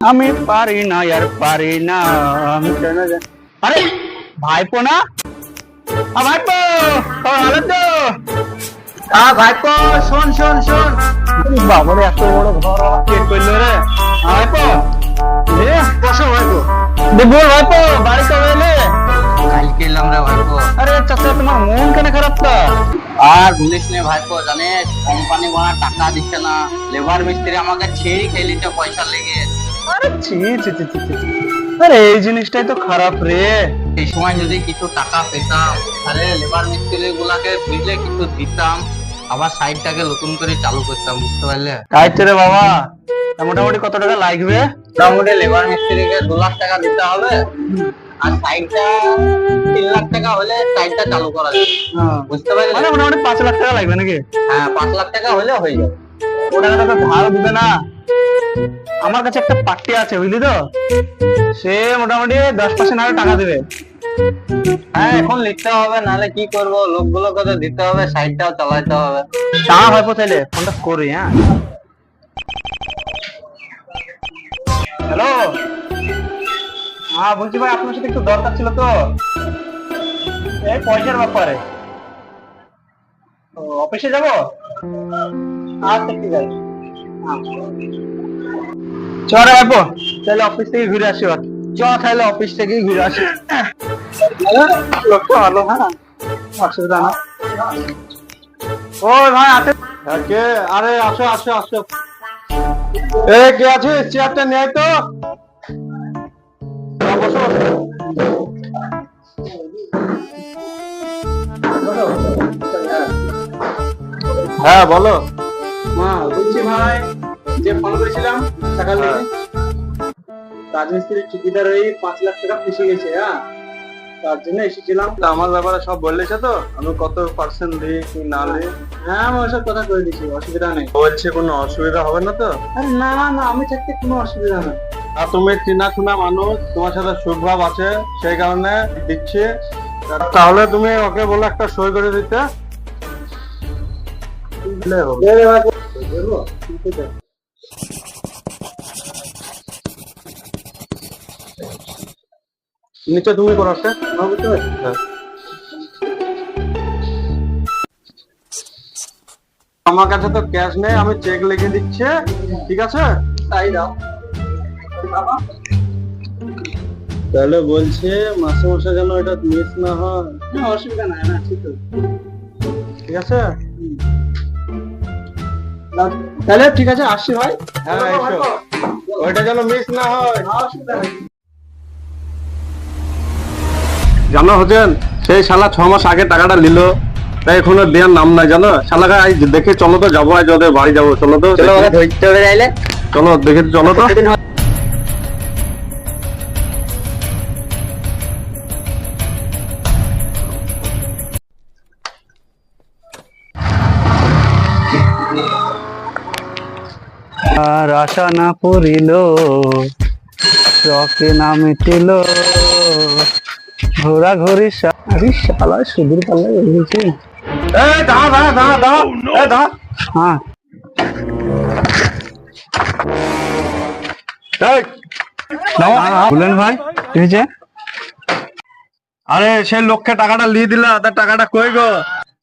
আমি পারি না আর পারি না। আমি কেন আরে ভাইপো না? আ ভাইপো! ভালো তো আ ভাইপো শোন শোন শোন। বাবারে এত বড় ঘর কে করল রে? ভাইপো। এ বসো ভাইপো। দে বল ভাইপো বাড়ি কবে এলে? কালকে এলাম রে ভাইপো। আরে চাচা তোমার মন কেন খারাপ তা? আর বলিস নে ভাইপো জানিস কোম্পানি বানা টাকা দিচ্ছে না। লেবার মিস্ত্রি আমাকে ছেড়ে খেলিতে পয়সা লেগে। আরে ছি ছি ছি ছি। আরে এই জিনিসটাই তো খারাপ রে। এই সময় যদি কিছু টাকা পেতাম তাহলে লেবার মিস্ত্রি গুলাকে বুঝলে কিছু দিতাম আবার সাইডটাকে নতুন করে চালু করতাম বুঝতে পারলে? তাইতে রে বাবা মোটামুটি কত টাকা লাগবে? মোটামুটি লেবার মিস্ত্রিকে দু লাখ টাকা দিতে হবে আর সাইডটা তিন লাখ টাকা হলে সাইডটা চালু করা যাবে। বুঝতে পারলে? মানে মোটামুটি পাঁচ লাখ টাকা লাগবে নাকি? হ্যাঁ পাঁচ লাখ টাকা হলে হয়ে যাবে। আমার কাছে একটা পার্টি আছে, বুঝলি তো? সে মোটামুটি দশ পার্সেন্ট আরও টাকা দেবে। হ্যাঁ এখন লিখতে হবে, নাহলে কি করব? লোকগুলোকে তো দিতে হবে? সাইডটাও চালাইতে হবে। তা ভাইপো তাইলে ফোনটা করি হ্যাঁ। হ্যালো? হ্যাঁ বলছি ভাই, আপনার সাথে একটু দরকার ছিল তো। এই পয়সার ব্যাপারে। অফিসে যাব? আচ্ছা ঠিক আছে। রে তাহলে অফিস থেকে ঘুরে আসি চ তাহলে অফিস থেকে ঘুরে আসি। লোকটা ভালো হ্যাঁ। অসুবিধা না। ওই ভাই আছে কে আরে আসো আসো আসো। এ কে আছে চেয়ারটা নিয়ে তো। হ্যাঁ, বসো। হ্যাঁ বলো। মা বলছি ভাই যে ফোন করেছিলাম টাকা নিয়ে রাজমিস্ত্রির ঠিকাদার ওই পাঁচ লাখ টাকা ফেসে গেছে হ্যাঁ? তার জন্য এসেছিলাম। আমার ব্যাপারে সব বললেছে তো? আমি কত পার্সেন্ট দিই কি না দিই? হ্যাঁ আমি ওসব কথা করে দিচ্ছি অসুবিধা নেই। বলছে কোনো অসুবিধা হবে না তো? না না আমি থাকতে কোনো অসুবিধা নেই। আর তুমি চেনা শোনা মানুষ তোমার সাথে সুখভাব আছে সেই কারণে দিচ্ছি। তাহলে তুমি ওকে বলো একটা সই করে দিতে। নিচে তুমি করো একটা হ্যাঁ। আমার কাছে তো ক্যাশ নেই আমি চেক লিখে দিচ্ছি। ঠিক আছে? তাই দাও। তাহলে বলছে মাসে মাসে যেন এটা মিস না হয়। অসুবিধা নাই না ঠিক আছে? তাহলে ঠিক আছে আসছি ভাই। হ্যাঁ এসো। ওইটা যেন মিস না হয়। জানো হোসেন সেই শালা ছ মাস আগে টাকাটা নিল তাই এখনও দেওয়ার নাম নাই জানো? শালাকে আজ দেখে চলো তো যাব আজ ওদের বাড়ি যাব। চলো তো চলো ধরতে যাইলে চলো দেখে চলো তো। আর আশা না পড়িল চকে না মিটিল ঘোরা ঘড়ি আরে শালা সুদূর পাল্লা বলছি এ দাঁড়া দাঁড়া দাঁড়া দাঁড়া এ দাঁড়া হ্যাঁ। এই, ভাই কি হয়েছে? আরে সে লোককে টাকাটা লিয়ে দিলা তার টাকাটা কই গো?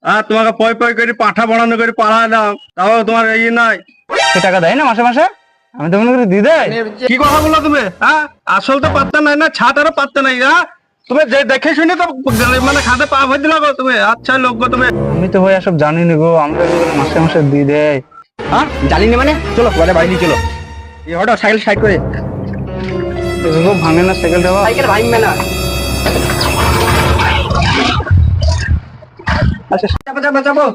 হ্যাঁ তোমাকে পয় পয় করে পাঠা বাড়ানো করে পাড়ায় দাও তাও তোমার এই নাই। সে টাকা দেয় না মাসে মাসে? আমি তো মনে করি দেয় কি কথা বলল তুমি? হ্যাঁ আসল তো পাত্তা নাই না ছাতারও পাত্তা নাই হ্যাঁ? তুমি যে দেখে শুনে তো মানে খাতে পা ভরে দিলা গো তুমি আচ্ছা লোক গো তুমি। আমি তো ভাই সব জানি না গো আমাকে মাসে মাসে দিয়ে দেয়। হ্যাঁ জানিনি মানে চলো ঘরে বাড়ি নিয়ে চলো। এই হটো সাইকেল সাইড করে। ভাঙে না সাইকেলটা? সাইকেল ভাঙবে না। আচ্ছা চাপো চাপো চাপো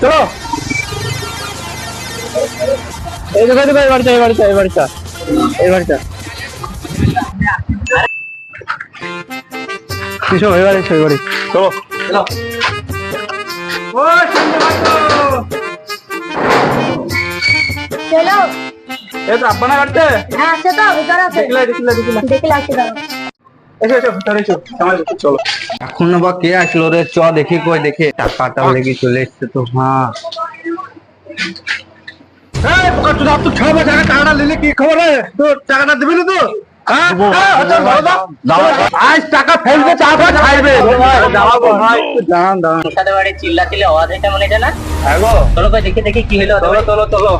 চলো। এই দেখো দেখো এই বাড়িটা এই বাড়িটা এই বাড়িটা এই বাড়িটা। কিসব এই বাড়ি সেই বাড়ি। চলো। চলো। ও চলো এই তো আব্বা না বাড়িতে? হ্যাঁ আছে তো ভিতরে আছে। দেখিলা দেখিলা দেখিলা। দেখে লাগছে দাও চলো। এখন আবার কে আসলো রে? চ দেখি কই দেখে। টাকাটা লেগে চলে এসছে তো হ্যাঁ। তো হ্যাঁ হ্যাঁ, আচ্ছা, চিল্লা চিল্লি আওয়াজ মনে হয় না? হ্যাঁ গো। চলো কই দেখি দেখি কি হলো। চলো চলো চলো।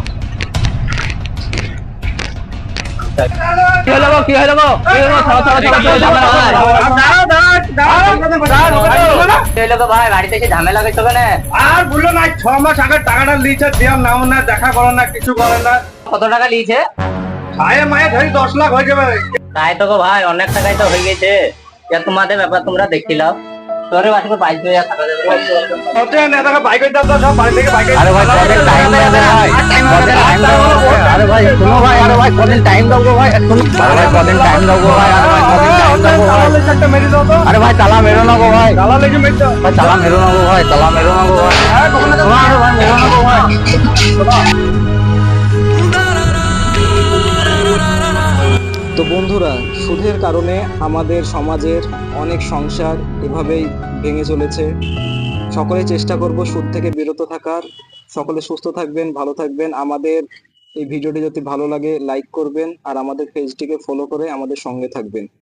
ভাই? মায়ে ধরি দশ লাখ হয়ে যাবে তাই তো ভাই অনেক টাকাই তো হয়ে গেছে তোমাদের ব্যাপার তোমরা দেখিলাও তোরে না বাইক বাড়ি থেকে বাইক আরে ভাই টাইম আরে ভাই ভাই, আরে ভাই, কদিন টাইম দেবো ভাই? শুনো আরে ভাই, কদিন টাইম দেবো ভাই? আরে ভাই, কদিন টাইম দেবো ভাই? একটা মেরে দাও তো আরে ভাই, তালা মেরো না গো ভাই। গালা লেগে মেরে দাও ভাই, তালা মেরো না গো ভাই, তালা মেরো না গো ভাই। আরে ভাই মেরো না গো ভাই তো বন্ধুরা সুদের কারণে আমাদের সমাজের অনেক সংসার এভাবেই ভেঙে চলেছে। সকলে চেষ্টা করব সুদ থেকে বিরত থাকার। সকলে সুস্থ থাকবেন, ভালো থাকবেন। আমাদের এই ভিডিওটি যদি ভালো লাগে লাইক করবেন আর আমাদের পেজটিকে ফলো করে আমাদের সঙ্গে থাকবেন।